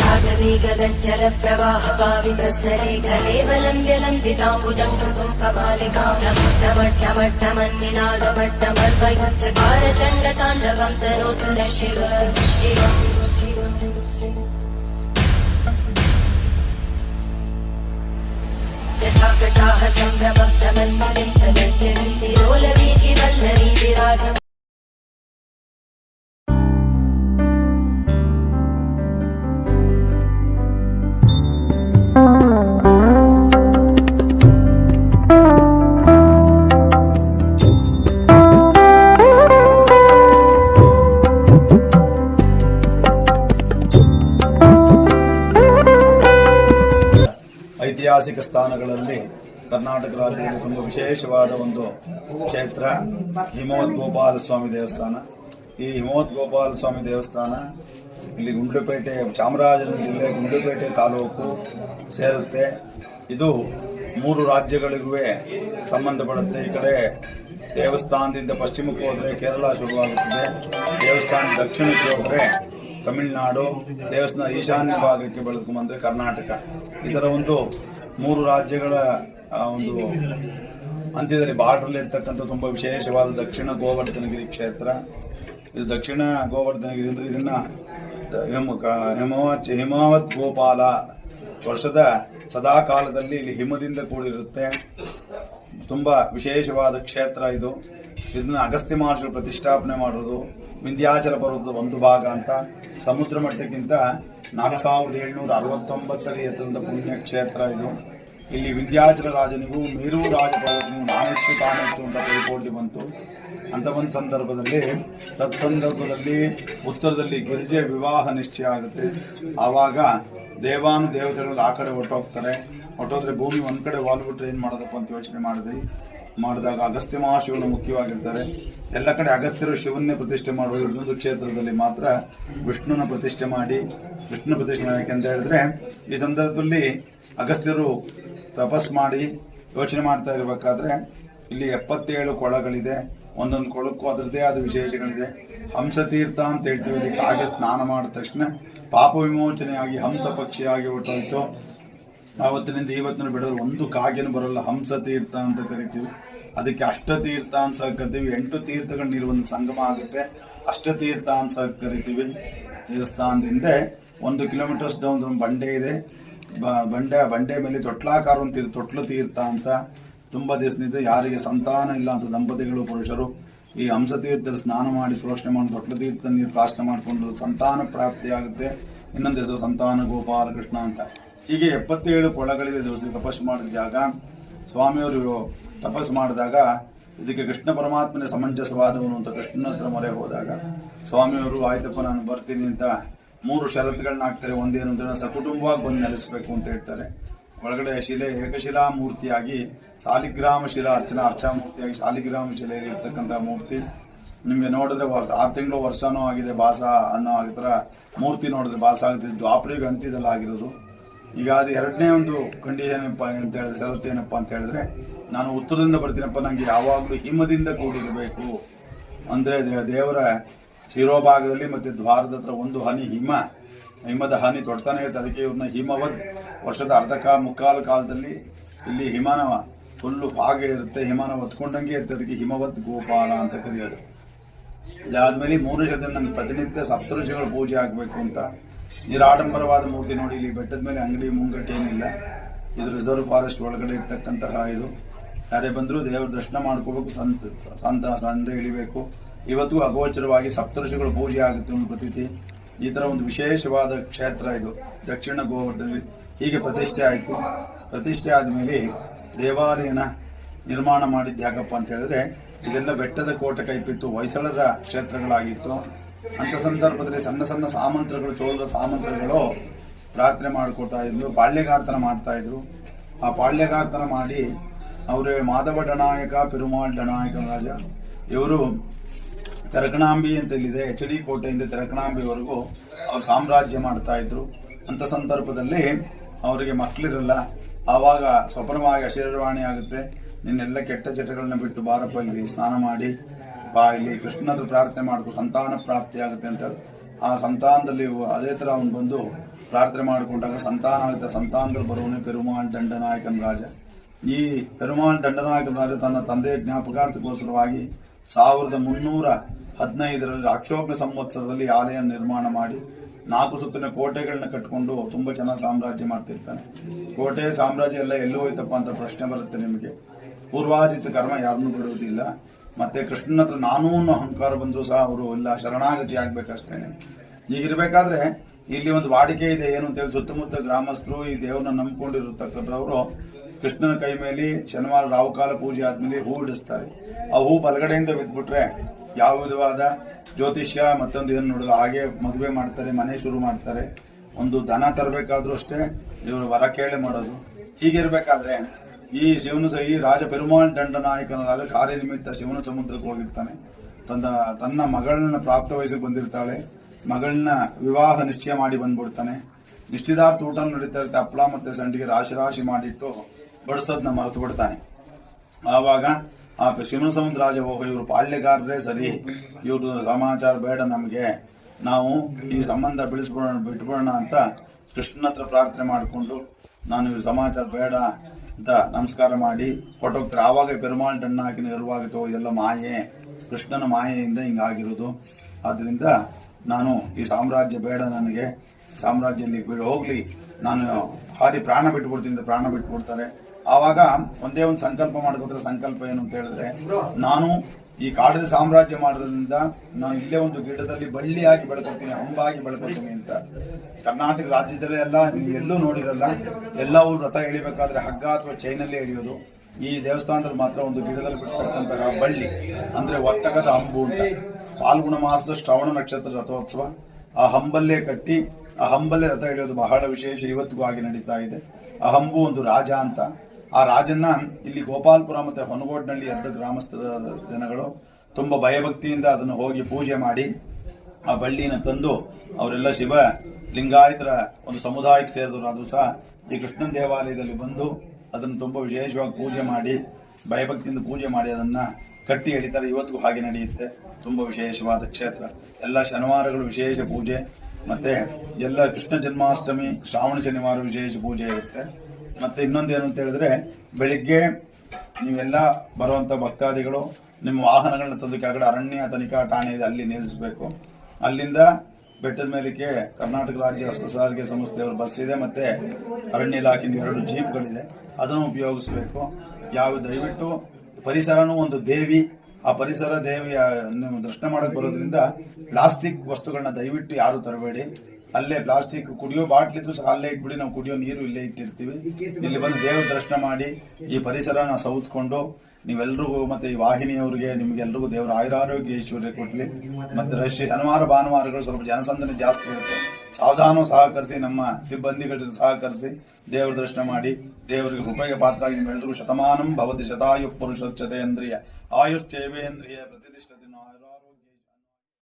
रागवेगदज्जरप्रवाहपावितस्तरेखलेवलम्ब्य लम्बिताम्बुजम् कृतुम् कपालिकां नमट्टमट्टमन्निनादमट्टमर्वयञ्चकारचण्डताण्डवम् तनोतु न शिव शिव जटाकटाः सम्भ्रमप्रमन्मलिम् तदज्जनी तिरोलवीचिवल्लरी विराजम् ಐತಿಹಾಸಿಕ ಸ್ಥಾನಗಳಲ್ಲಿ ಕರ್ನಾಟಕ ರಾಜ್ಯದಲ್ಲಿ ತುಂಬ ವಿಶೇಷವಾದ ಒಂದು ಕ್ಷೇತ್ರ ಹಿಮವತ್ ಗೋಪಾಲ ಸ್ವಾಮಿ ದೇವಸ್ಥಾನ. ಈ ಹಿಮವತ್ ಗೋಪಾಲ ಸ್ವಾಮಿ ದೇವಸ್ಥಾನ ಇಲ್ಲಿ ಗುಂಡ್ಲುಪೇಟೆ, ಚಾಮರಾಜನಗರ ಜಿಲ್ಲೆ ಗುಂಡ್ಲುಪೇಟೆ ತಾಲೂಕು ಸೇರುತ್ತೆ. ಇದು ಮೂರು ರಾಜ್ಯಗಳಿಗೂ ಸಂಬಂಧಪಡುತ್ತೆ. ಈ ಕಡೆ ದೇವಸ್ಥಾನದಿಂದ ಪಶ್ಚಿಮಕ್ಕೆ ಹೋದರೆ ಕೇರಳ ಶುರುವಾಗುತ್ತದೆ. ದೇವಸ್ಥಾನ ದಕ್ಷಿಣಕ್ಕೆ ಹೋದರೆ ತಮಿಳುನಾಡು, ದೇವಸ್ಥಾನ ಈಶಾನ್ಯ ಭಾಗಕ್ಕೆ ಬೆಳೆದುಕೊಂಡ್ಬಂದ್ರೆ ಕರ್ನಾಟಕ. ಇದರ ಒಂದು ಮೂರು ರಾಜ್ಯಗಳ ಒಂದು ಅಂತ್ಯದಲ್ಲಿ ಬಾರ್ಡ್ರಲ್ಲಿ ಇರ್ತಕ್ಕಂಥ ತುಂಬ ವಿಶೇಷವಾದ ದಕ್ಷಿಣ ಗೋವರ್ಧನಗಿರಿ ಕ್ಷೇತ್ರ. ಇದು ದಕ್ಷಿಣ ಗೋವರ್ಧನಗಿರಿ ಅಂದರೆ ಇದನ್ನ ಹಿಮ- ಹಿಮವತ್ ಹಿಮಾವತ್ ಗೋಪಾಲ ವರ್ಷದ ಸದಾ ಕಾಲದಲ್ಲಿ ಇಲ್ಲಿ ಹಿಮದಿಂದ ಕೂಡಿರುತ್ತೆ. ತುಂಬ ವಿಶೇಷವಾದ ಕ್ಷೇತ್ರ ಇದು. ಇದನ್ನ ಅಗಸ್ತ್ಯ ಮಹರ್ಷಿಗಳು ಪ್ರತಿಷ್ಠಾಪನೆ ಮಾಡೋದು. ವಿಂಧ್ಯಾಚಲ ಪರ್ವತದ ಒಂದು ಭಾಗ ಅಂತ ಸಮುದ್ರ ಮಟ್ಟಕ್ಕಿಂತ ನಾಲ್ಕು ಸಾವಿರದ ಏಳ್ನೂರ ಅರವತ್ತೊಂಬತ್ತರಲ್ಲಿ ಎತ್ತರದ ಪುಣ್ಯಕ್ಷೇತ್ರ ಇದು. ಇಲ್ಲಿ ವಿಂಧ್ಯಾಚಲ ರಾಜನಿಗೂ ಮೇರು ರಾಜ ಪರ್ವತನಿಗೂ ನಾನೆಚ್ಚು ತಾನೆಚ್ಚು ಅಂತ ಪೈಪೋಟಿ ಬಂತು. ಅಂತ ಒಂದು ಸಂದರ್ಭದಲ್ಲಿ, ತತ್ಸಂದರ್ಭದಲ್ಲಿ, ಉತ್ತರದಲ್ಲಿ ಗಿರಿಜೆ ವಿವಾಹ ನಿಶ್ಚಯ ಆಗುತ್ತೆ. ಆವಾಗ ದೇವಾನು ದೇವತೆಗಳು ಆ ಕಡೆ ಹೊಟ್ಟೋಗ್ತಾರೆ ಹೊಟ್ಟೋದ್ರೆ ಭೂಮಿ ಒಂದ್ ಕಡೆ ವಾಲ್ಬಿಟ್ರೆ ಏನ್ ಮಾಡೋದಪ್ಪ ಅಂತ ಯೋಚನೆ ಮಾಡಿದ್ವಿ. ಮಾಡಿದಾಗ ಅಗಸ್ತ್ಯ ಮಹಾಶಿವನು ಮುಖ್ಯವಾಗಿರ್ತಾರೆ. ಎಲ್ಲ ಕಡೆ ಅಗಸ್ತ್ಯರು ಶಿವನ್ನೇ ಪ್ರತಿಷ್ಠೆ ಮಾಡುವ ಇನ್ನೊಂದು ಕ್ಷೇತ್ರದಲ್ಲಿ ಮಾತ್ರ ವಿಷ್ಣುನ ಪ್ರತಿಷ್ಠೆ ಮಾಡಿ ವಿಷ್ಣು ಪ್ರತಿಷ್ಠೆ ಯಾಕೆಂತ ಹೇಳಿದ್ರೆ, ಈ ಸಂದರ್ಭದಲ್ಲಿ ಅಗಸ್ತ್ಯರು ತಪಸ್ ಮಾಡಿ ಯೋಚನೆ ಮಾಡ್ತಾ ಇರಬೇಕಾದ್ರೆ, ಇಲ್ಲಿ ಎಪ್ಪತ್ತೇಳು ಕೊಳಗಳಿದೆ. ಒಂದೊಂದು ಕೊಳಕ್ಕೂ ಅದರದೇ ಆದ ವಿಶೇಷಗಳಿದೆ. ಹಂಸತೀರ್ಥ ಅಂತ ಹೇಳ್ತೀವಿ. ಅದಕ್ಕೆ ಹಾಗೆ ಸ್ನಾನ ಮಾಡಿದ ತಕ್ಷಣ ಪಾಪ ವಿಮೋಚನೆಯಾಗಿ ಹಂಸ ಪಕ್ಷಿಯಾಗಿ ಹೊರಟೋಯ್ತು ಆವತ್ತಿನಿಂದ ಇವತ್ತಿನ ಬಿಡೋದು ಒಂದು ಕಾಗೇನು ಬರಲ್ಲ. ಹಂಸ ತೀರ್ಥ ಅಂತ ಕರಿತೀವಿ. ಅದಕ್ಕೆ ಅಷ್ಟತೀರ್ಥ ಅಂತ ಸಹ ಕರಿತೀವಿ. ಎಂಟು ತೀರ್ಥಗಳ ನೀರು ಒಂದು ಸಂಗಮ ಆಗುತ್ತೆ. ಅಷ್ಟತೀರ್ಥ ಅಂತ ಸಹ ಕರಿತೀವಿ. ದೇವಸ್ಥಾನದಿಂದ ಒಂದು ಕಿಲೋಮೀಟರ್ಸ್ ಡೌನ್ ಒಂದು ಬಂಡೆ ಇದೆ. ಬ- ಬಂಡೆ ಬಂಡೆ ಮೇಲೆ ತೊಟ್ಲಾಕಾರ ಒಂದು ತೀರ್ಥ, ತೊಟ್ಲು ತೀರ್ಥ ಅಂತ ತುಂಬ ದಿವಸದಿಂದ ಯಾರಿಗೆ ಸಂತಾನ ಇಲ್ಲ ಅಂತ ದಂಪತಿಗಳು, ಪುರುಷರು ಈ ಹಂಸತೀರ್ಥದಲ್ಲಿ ಸ್ನಾನ ಮಾಡಿ ಪ್ರೋಷಣೆ ಮಾಡಿ ದೊಡ್ಡ ತೀರ್ಥ ನೀರು ಪ್ರಾಶನ ಮಾಡಿಕೊಂಡು ಸಂತಾನ ಪ್ರಾಪ್ತಿ ಆಗುತ್ತೆ ಇನ್ನೊಂದು ಹೆಸರು ಸಂತಾನ ಗೋಪಾಲಕೃಷ್ಣ ಅಂತ. ಹೀಗೆ ಎಪ್ಪತ್ತೇಳು ಕೊಳಗಳಿದೆ ತಪಸ್ಸು ಮಾಡಿದ ಜಾಗ. ಸ್ವಾಮಿಯವರು ತಪಸ್ಸು ಮಾಡಿದಾಗ ಇದಕ್ಕೆ ಕೃಷ್ಣ ಪರಮಾತ್ಮನೇ ಸಮಂಜಸವಾದವನು ಅಂತ ಕೃಷ್ಣನ ಹತ್ರ ಮೊರೆ ಹೋದಾಗ ಸ್ವಾಮಿಯವರು, ಆಯ್ತಪ್ಪ, ನಾನು ಬರ್ತೀನಿ ಅಂತ ಮೂರು ಷರತ್ತುಗಳನ್ನ ಹಾಕ್ತಾರೆ. ಒಂದೇನು ಅಂದ್ರೆ ಸಕುಟುಂಬವಾಗಿ ಬಂದು ನೆಲೆಸಬೇಕು ಅಂತ ಹೇಳ್ತಾರೆ. ಒಳಗಡೆ ಶಿಲೆ, ಏಕಶಿಲಾ ಮೂರ್ತಿಯಾಗಿ ಸಾಲಿಗ್ರಾಮ ಶಿಲಾ ಅರ್ಚನಾ ಅರ್ಚಾ ಮೂರ್ತಿಯಾಗಿ ಸಾಲಿಗ್ರಾಮ ಶಿಲೆಯಲ್ಲಿ ಇರ್ತಕ್ಕಂಥ ಮೂರ್ತಿ. ನಿಮಗೆ ನೋಡಿದ್ರೆ ವರ್ಷ, ಆರು ತಿಂಗಳು ವರ್ಷನೂ ಆಗಿದೆ ಬಾಸ ಅನ್ನೋ ಆ ಥರ ಮೂರ್ತಿ ನೋಡಿದ್ರೆ ಬಾಸ ಆಗುತ್ತೆ ದ್ವಾಪರಿಗೆ ಅಂತಿದಲ್ಲ ಆಗಿರೋದು ಈಗ ಅದು ಎರಡನೇ ಒಂದು ಕಂಡೀಷನ್ ಏನಪ್ಪ ಅಂತ ಹೇಳಿದ್ರೆ ಸರತ್ ಏನಪ್ಪ ಅಂತ ಹೇಳಿದ್ರೆ, ನಾನು ಉತ್ತರದಿಂದ ಬರ್ತೀನಪ್ಪ ನನಗೆ ಯಾವಾಗಲೂ ಹಿಮದಿಂದ ಕೂಡಿರಬೇಕು. ಅಂದರೆ ದೇವರ ಶಿರೋಭಾಗದಲ್ಲಿ ಮತ್ತೆ ದ್ವಾರದ ಹತ್ರ ಒಂದು ಹನಿ ಹಿಮ, ಹಿಮದ ಹನಿ ತೊಡ್ತಾನೆ ಇರುತ್ತೆ. ಅದಕ್ಕೆ ಇವ್ರನ್ನ ಹಿಮವದ್ ವರ್ಷದ ಅರ್ಧ ಕಾ ಮುಕ್ಕಾಲು ಕಾಲದಲ್ಲಿ ಇಲ್ಲಿ ಹಿಮಾನವ ಫುಲ್ಲು ಹಾಗೆ ಇರುತ್ತೆ, ಹಿಮಾನ ಹೊತ್ಕೊಂಡಂಗೆ ಇರುತ್ತೆ. ಅದಕ್ಕೆ ಹಿಮವತ್ ಗೋಪಾಲ ಅಂತ ಕರೆಯೋದು. ಇದಾದ್ಮೇಲೆ ಮೂರು ಶತ ನಂಗೆ ಪ್ರತಿನಿತ್ಯ ಸಪ್ತಋಷಿಗಳ ಪೂಜೆ ಆಗಬೇಕು ಅಂತ ನಿರಾಡಂಬರವಾದ ಮೂರ್ತಿ ನೋಡಿ ಇಲ್ಲಿ ಬೆಟ್ಟದ ಮೇಲೆ ಅಂಗಡಿ ಮುಂಗಟ್ಟಿ ಏನಿಲ್ಲ. ಇದು ರಿಸರ್ವ್ ಫಾರೆಸ್ಟ್ ಒಳಗಡೆ ಇರ್ತಕ್ಕಂತಹ ಇದು. ಯಾರೇ ಬಂದರೂ ದೇವರ ದರ್ಶನ ಮಾಡ್ಕೋಬೇಕು, ಸಂತ ಸಂತ ಸಂತ ಇಳಿಬೇಕು. ಇವತ್ತು ಅಗೋಚರವಾಗಿ ಸಪ್ತರ್ಷಿಗಳು ಪೂಜೆ ಆಗುತ್ತೆ ಒಂದು ಪ್ರತೀತಿ. ಈ ಥರ ಒಂದು ವಿಶೇಷವಾದ ಕ್ಷೇತ್ರ ಇದು. ದಕ್ಷಿಣ ಗೋವರ್ಧನ ಹೀಗೆ ಪ್ರತಿಷ್ಠೆ ಆಯಿತು. ಪ್ರತಿಷ್ಠೆ ಆದಮೇಲೆ ದೇವಾಲಯನ ನಿರ್ಮಾಣ ಮಾಡಿದ್ದು ಯಾಕಪ್ಪ ಅಂತ ಹೇಳಿದ್ರೆ, ಇದೆಲ್ಲ ಬೆಟ್ಟದ ಕೋಟೆ ಕೈಪಿತ್ತು ಹೊಯ್ಸಳರ ಕ್ಷೇತ್ರಗಳಾಗಿತ್ತು. ಅಂತ ಸಂದರ್ಭದಲ್ಲಿ ಸಣ್ಣ ಸಣ್ಣ ಸಾಮಂತ್ರಗಳು ಚೋಳರ ಸಾಮಂತ್ರಗಳು ಪ್ರಾರ್ಥನೆ ಮಾಡಿಕೊಡ್ತಾ ಇದ್ರು ಪಾಳ್ಯಗಾರ್ತನ ಮಾಡ್ತಾ ಇದ್ರು. ಆ ಪಾಳ್ಯಗಾರ್ತನ ಮಾಡಿ ಅವರೇ ಮಾಧವ ಡನಾಯಕ, ಪೆರುಮಾಳ್ ಡನಾಯಕ ರಾಜ, ಇವರು ತೆರಕಣಾಂಬಿ ಅಂತ ಇಲ್ಲಿದೆ ಎಚ್ ಡಿ ಕೋಟೆಯಿಂದ ತೆರಕಣಾಂಬಿವರೆಗೂ ಅವ್ರು ಸಾಮ್ರಾಜ್ಯ ಮಾಡ್ತಾ ಇದ್ರು. ಅಂತ ಸಂದರ್ಭದಲ್ಲಿ ಅವರಿಗೆ ಮಕ್ಕಳಿರಲ್ಲ ಆವಾಗ ಸ್ವಪ್ನವಾಗಿ ಆಶೀರ್ವಾಣಿ ಆಗುತ್ತೆ. ನಿನ್ನೆಲ್ಲ ಕೆಟ್ಟ ಚಟಗಳನ್ನ ಬಿಟ್ಟು ಬಾರಪ್ಪ, ಇಲ್ಲಿ ಸ್ನಾನ ಮಾಡಿ ಬಾ ಇಲ್ಲಿ ಕೃಷ್ಣನ ಪ್ರಾರ್ಥನೆ ಮಾಡ್ಕೊ ಸಂತಾನ ಪ್ರಾಪ್ತಿ ಆಗುತ್ತೆ ಅಂತ ಆ ಸಂತಾನದಲ್ಲಿ ಅದೇ ಥರ ಅವನು ಬಂದು ಪ್ರಾರ್ಥನೆ ಮಾಡಿಕೊಂಡಾಗ ಸಂತಾನ ಆಗುತ್ತೆ ಸಂತಾನದಲ್ಲಿ ಬರುವನೇ ಪೆರುಮಾನ್ ದಂಡನಾಯಕನ ರಾಜ. ಈ ಪೆರುಮಾನ್ ದಂಡನಾಯಕನ ರಾಜ ತನ್ನ ತಂದೆಯ ಜ್ಞಾಪಕಾರ್ಥಕ್ಕೋಸ್ಕರವಾಗಿ ಸಾವಿರದ ಮುನ್ನೂರ ಹದಿನೈದರಲ್ಲಿ ಅಕ್ಷೋಭ್ಯ ಸಂವತ್ಸರದಲ್ಲಿ ಆಲಯ ನಿರ್ಮಾಣ ಮಾಡಿ ನಾಲ್ಕು ಸುತ್ತಿನ ಕೋಟೆಗಳನ್ನ ಕಟ್ಕೊಂಡು ತುಂಬಾ ಚೆನ್ನಾಗಿ ಸಾಮ್ರಾಜ್ಯ ಮಾಡ್ತಿರ್ತಾನೆ. ಕೋಟೆ ಸಾಮ್ರಾಜ್ಯ ಎಲ್ಲ ಎಲ್ಲೂ ಹೋಯ್ತಪ್ಪ ಅಂತ ಪ್ರಶ್ನೆ ಬರುತ್ತೆ ನಿಮಗೆ. ಪೂರ್ವಾಜಿತ ಕರ್ಮ ಯಾರನ್ನೂ ಬಿಡುವುದಿಲ್ಲ. ಮತ್ತೆ ಕೃಷ್ಣನ ಹತ್ರ ನಾನೂ ಅನ್ನೋ ಅಹಂಕಾರ ಬಂದರೂ ಸಹ ಅವರು ಎಲ್ಲ ಶರಣಾಗತಿ ಆಗ್ಬೇಕಷ್ಟೇನೆ ಹೀಗಿರ್ಬೇಕಾದ್ರೆ ಇಲ್ಲಿ ಒಂದು ವಾಡಿಕೆ ಇದೆ, ಏನು ಅಂತ ಹೇಳಿ ಸುತ್ತಮುತ್ತ ಗ್ರಾಮಸ್ಥರು ಈ ದೇವ್ರನ್ನ ನಂಬಿಕೊಂಡಿರತಕ್ಕಂಥವ್ರು ಕೃಷ್ಣನ ಕೈ ಮೇಲೆ ಶನಿವಾರ ರಾಹುಕಾಲ ಪೂಜೆ ಆದ್ಮೇಲೆ ಹೂ ಇಡಿಸ್ತಾರೆ. ಆ ಹೂ ಬಲಗಡೆಯಿಂದ ಬಿಟ್ಬಿಟ್ರೆ ಯಾವ ವಿಧವಾದ ಜ್ಯೋತಿಷ್ಯ ಮತ್ತೊಂದು ಏನು ನೋಡಲ್ಲ, ಹಾಗೆ ಮದುವೆ ಮಾಡ್ತಾರೆ, ಮನೆ ಶುರು ಮಾಡ್ತಾರೆ. ಒಂದು ದನ ತರಬೇಕಾದ್ರೂ ಅಷ್ಟೇ ಇವರು ವರ ಕೇಳಿ ಮಾಡೋದು. ಹೀಗಿರ್ಬೇಕಾದ್ರೆ ಈ ಶಿವನ ಈ ರಾಜ ಪೆರುಮಾಳ್ ದಂಡನಾಯಕನ ರಾಜ ಕಾರ್ಯನಿಮಿತ್ತ ಶಿವನ ಸಮುದ್ರಕ್ಕೆ ಹೋಗಿರ್ತಾನೆ. ತನ್ನ ತನ್ನ ಮಗಳನ್ನ ಪ್ರಾಪ್ತ ವಯಸ್ಸಿಗೆ ಬಂದಿರ್ತಾಳೆ. ಮಗಳನ್ನ ವಿವಾಹ ನಿಶ್ಚಯ ಮಾಡಿ ಬಂದ್ಬಿಡ್ತಾನೆ. ನಿಶ್ಚಿತಾರ್ಥ ಊಟ ನಡೀತಾ ಇರುತ್ತೆ. ಹಪ್ಪಳ ಮತ್ತೆ ಸಂಡಿಗೆ ರಾಶಿ ರಾಶಿ ಮಾಡಿಟ್ಟು ಬಡಿಸೋದನ್ನ ಮರೆತು ಬಿಡ್ತಾನೆ. ಆವಾಗ ಆ ಶಿವನ ಸಮುದ್ರ ರಾಜ ಹೋಗೋ ಇವರು ಪಾಳ್ಯಗಾರರೇ ಸರಿ. ಇವರು ಸಮಾಚಾರ ಬೇಡ ನಮಗೆ. ನಾವು ಈ ಸಂಬಂಧ ಬಿಡಿಸ್ಬಿಡೋಣ, ಬಿಟ್ಬಿಡೋಣ ಅಂತ ಕೃಷ್ಣನ ಹತ್ರ ಪ್ರಾರ್ಥನೆ ಮಾಡಿಕೊಂಡು, ನಾನು ಇವ್ರ ಸಮಾಚಾರ ಬೇಡ. ಅಂತ ನಮಸ್ಕಾರ ಮಾಡಿ ಹೊಟ್ಟೋಗ್ತಾರೆ ಆವಾಗ ಪೆರುಮಾಳ್ ಡಣ್ಣಾಕಿನ ಇರುವಾಗಿತ್ತು ಇದೆಲ್ಲ ಮಾಯೆ, ಕೃಷ್ಣನ ಮಾಯೆಯಿಂದ ಹಿಂಗಾಗಿರೋದು. ಆದ್ದರಿಂದ ನಾನು ಈ ಸಾಮ್ರಾಜ್ಯ ಬೇಡ ನನಗೆ, ಸಾಮ್ರಾಜ್ಯದಲ್ಲಿ ಹೋಗಲಿ. ನಾನು ಹಾರಿ ಪ್ರಾಣ ಬಿಟ್ಬಿಡ್ತೀನಿ ಪ್ರಾಣ ಬಿಟ್ಬಿಡ್ತಾರೆ. ಆವಾಗ ಒಂದೇ ಒಂದು ಸಂಕಲ್ಪ ಮಾಡ್ಕೋತಾರೆ ಸಂಕಲ್ಪ ಏನು ಅಂತ ಹೇಳಿದ್ರೆ, ನಾನು ಈ ಕಾಡಿನ ಸಾಮ್ರಾಜ್ಯ ಮಾಡೋದ್ರಿಂದ ನಾನು ಇಲ್ಲೇ ಒಂದು ಗಿಡದಲ್ಲಿ ಬಳ್ಳಿಯಾಗಿ ಬೆಳ್ಕೊತೀನಿ ಅಂಬಾಗಿ ಬೆಳ್ಕೊತೀನಿ ಅಂತ. ಕರ್ನಾಟಕ ರಾಜ್ಯದಲ್ಲೇ ಎಲ್ಲ ನೀವು ಎಲ್ಲೂ ನೋಡಿರಲ್ಲ, ಎಲ್ಲ ಊರು ರಥ ಎಳಿಬೇಕಾದ್ರೆ ಹಗ್ಗ ಅಥವಾ ಚೈನಲ್ಲೇ ಎಳೆಯೋದು. ಈ ದೇವಸ್ಥಾನದಲ್ಲಿ ಮಾತ್ರ ಒಂದು ಗಿಡದಲ್ಲಿ ಬಿಡ್ತಕ್ಕಂತಹ ಬಳ್ಳಿ, ಅಂದ್ರೆ ಒತ್ತಗದ ಹಂಬು ಅಂತ. ಪಾಲ್ಗುಣ ಮಾಸದ ಶ್ರವಣ ನಕ್ಷತ್ರ ರಥೋತ್ಸವ. ಆ ಹಂಬಲ್ಲೇ ಕಟ್ಟಿ, ಆ ಹಂಬಲ್ಲೇ ರಥ ಎಳೆಯೋದು ಬಹಳ ವಿಶೇಷ, ಇವತ್ತಿಗೂ ಆಗಿ ನಡೀತಾ ಇದೆ. ಆ ಹಂಬು ಒಂದು ರಾಜ ಅಂತ. ಆ ರಾಜನ್ನ ಇಲ್ಲಿ ಗೋಪಾಲ್ಪುರ ಮತ್ತೆ ಹೊನಗೋಡ್ನಳ್ಳಿ ಎರಡು ಗ್ರಾಮಸ್ಥರ ಜನಗಳು ತುಂಬಾ ಭಯಭಕ್ತಿಯಿಂದ ಅದನ್ನು ಹೋಗಿ ಪೂಜೆ ಮಾಡಿ ಆ ಬಳ್ಳಿನ ತಂದು ಅವರೆಲ್ಲ ಶಿವ ಲಿಂಗಾಯತರ ಒಂದು ಸಮುದಾಯಕ್ಕೆ ಸೇರಿದ್ರು ಅದು ಸಹ ಈ ಕೃಷ್ಣನ ದೇವಾಲಯದಲ್ಲಿ ಬಂದು ಅದನ್ನು ತುಂಬಾ ವಿಶೇಷವಾಗಿ ಪೂಜೆ ಮಾಡಿ, ಭಯಭಕ್ತಿಯಿಂದ ಪೂಜೆ ಮಾಡಿ ಅದನ್ನ ಕಟ್ಟಿ ಎಳಿತಾರೆ. ಇವತ್ತಿಗೂ ಹಾಗೆ ನಡೆಯುತ್ತೆ. ತುಂಬಾ ವಿಶೇಷವಾದ ಕ್ಷೇತ್ರ. ಎಲ್ಲ ಶನಿವಾರಗಳು ವಿಶೇಷ ಪೂಜೆ. ಮತ್ತೆ ಎಲ್ಲ ಕೃಷ್ಣ ಜನ್ಮಾಷ್ಟಮಿ, ಶ್ರಾವಣ ಶನಿವಾರ ವಿಶೇಷ ಪೂಜೆ ಇರುತ್ತೆ. ಮತ್ತೆ ಏನು ಅಂತ ಹೇಳಿದ್ರೆ, ಬೆಳಿಗ್ಗೆ ನೀವೆಲ್ಲ ಬರುವಂತ ಭಕ್ತಾದಿಗಳು, ನಿಮ್ಮ ವಾಹನಗಳನ್ನ ತಂದು ಕೆಳಗಡೆ ಅರಣ್ಯ ತನಿಖಾ ಠಾಣೆ ಇದೆ ಅಲ್ಲಿ ನಿಲ್ಲಿಸಬೇಕು. ಅಲ್ಲಿಂದ ಬೆಟ್ಟದ ಮೇಲಕ್ಕೆ ಕರ್ನಾಟಕ ರಾಜ್ಯ ರಸ್ತೆ ಸಾರಿಗೆ ಸಂಸ್ಥೆಯವರ ಬಸ್ ಇದೆ, ಮತ್ತೆ ಅರಣ್ಯ ಇಲಾಖೆಯಿಂದ ಎರಡು ಜೀಪ್ಗಳಿದೆ. ಅದನ್ನು ಉಪಯೋಗಿಸಬೇಕು. ಯಾವ ದಯವಿಟ್ಟು ಪರಿಸರನೂ ಒಂದು ದೇವಿ. ಆ ಪರಿಸರ ದೇವಿಯ ನೀವು ದರ್ಶನ ಮಾಡಕ್ ಬರೋದ್ರಿಂದ ಪ್ಲಾಸ್ಟಿಕ್ ವಸ್ತುಗಳನ್ನ ದಯವಿಟ್ಟು ಯಾರು ತರಬೇಡಿ. ಅಲ್ಲೇ ಪ್ಲಾಸ್ಟಿಕ್ ಕುಡಿಯೋ ಬಾಟ್ಲ್ ಇದ್ರು ಸಹ ಅಲ್ಲೇ ಇಟ್ಬಿಡಿ, ನಾವು ಕುಡಿಯೋ ನೀರು ಇಲ್ಲೇ ಇಟ್ಟಿರ್ತೀವಿ. ಇಲ್ಲಿ ಬಂದು ದೇವ್ರ ದರ್ಶನ ಮಾಡಿ, ಈ ಪರಿಸರನ ಸೌತ್ಕೊಂಡು, ನೀವೆಲ್ರಿಗೂ ಮತ್ತೆ ಈ ವಾಹಿನಿಯವರಿಗೆ, ನಿಮ್ಗೆಲ್ರಿಗೂ ದೇವರ ಆಯುರಾರೋಗ್ಯ ಐಶ್ವರ್ಯ ಕೊಡ್ಲಿ. ಮತ್ತೆ ರಶ್ ಶನಿವಾರ ಭಾನುವಾರಗಳು ಸ್ವಲ್ಪ ಜನಸಂದಣಿ ಜಾಸ್ತಿ ಇರುತ್ತೆ. ಸಾವಧಾನ ಸಹಕರಿಸಿ, ನಮ್ಮ ಸಿಬ್ಬಂದಿಗಳ ಸಹಕರಿಸಿ ದೇವರ ದರ್ಶನ ಮಾಡಿ, ದೇವರಿಗೆ ಉಪಯೋಗ ಪಾತ್ರ ನಿಮ್ಮೆಲ್ಲರಿಗೂ ಶತಮಾನಂ ಭವತಿ ಶತಾಯು ಪುರುಷ ಚತೇಂದ್ರಿಯ ಆಯುಶ್ಚೇವೇಂದ್ರಿಯ ಪ್ರತಿಷ್ಠತೆ.